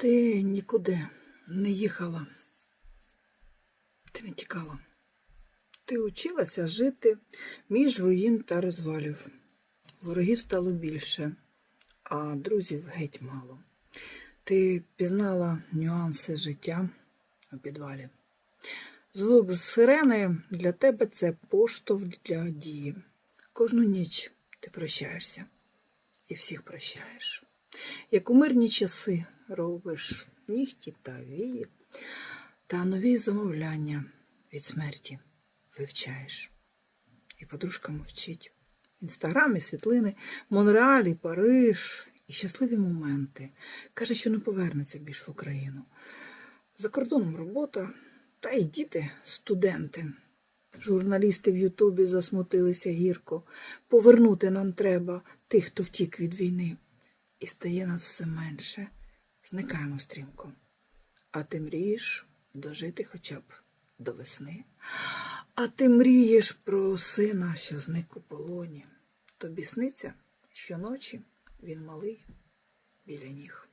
Ти нікуди не їхала, ти не тікала. Ти училася жити між руїн та розвалів. Ворогів стало більше, а друзів геть мало. Ти пізнала нюанси життя у підвалі. Звук з сирени для тебе це поштовх для дії. Кожну ніч ти прощаєшся і всіх прощаєш. Як у мирні часи робиш нігті та вії, та нові замовляння від смерті вивчаєш. І подружка мовчить. Інстаграм і світлини, Монреаль і Париж, і щасливі моменти. Каже, що не повернеться більш в Україну. За кордоном робота, та й діти студенти. Журналісти в Ютубі засмутилися гірко. Повернути нам треба тих, хто втік від війни. І стає нас все менше. Зникаємо стрімко. А ти мрієш дожити хоча б до весни. А ти мрієш про сина, що зник у полоні. Тобі сниться щоночі він малий біля ніг.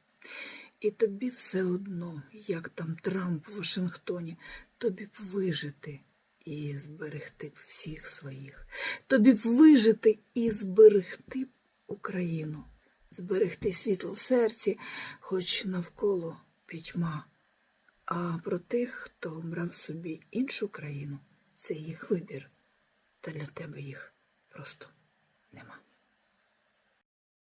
І тобі все одно, як там Трамп в Вашингтоні, тобі б вижити і зберегти б всіх своїх. Тобі б вижити і зберегти б Україну, зберегти світло в серці, хоч навколо пітьма. А про тих, хто обрав собі іншу країну, це їх вибір, та для тебе їх просто нема.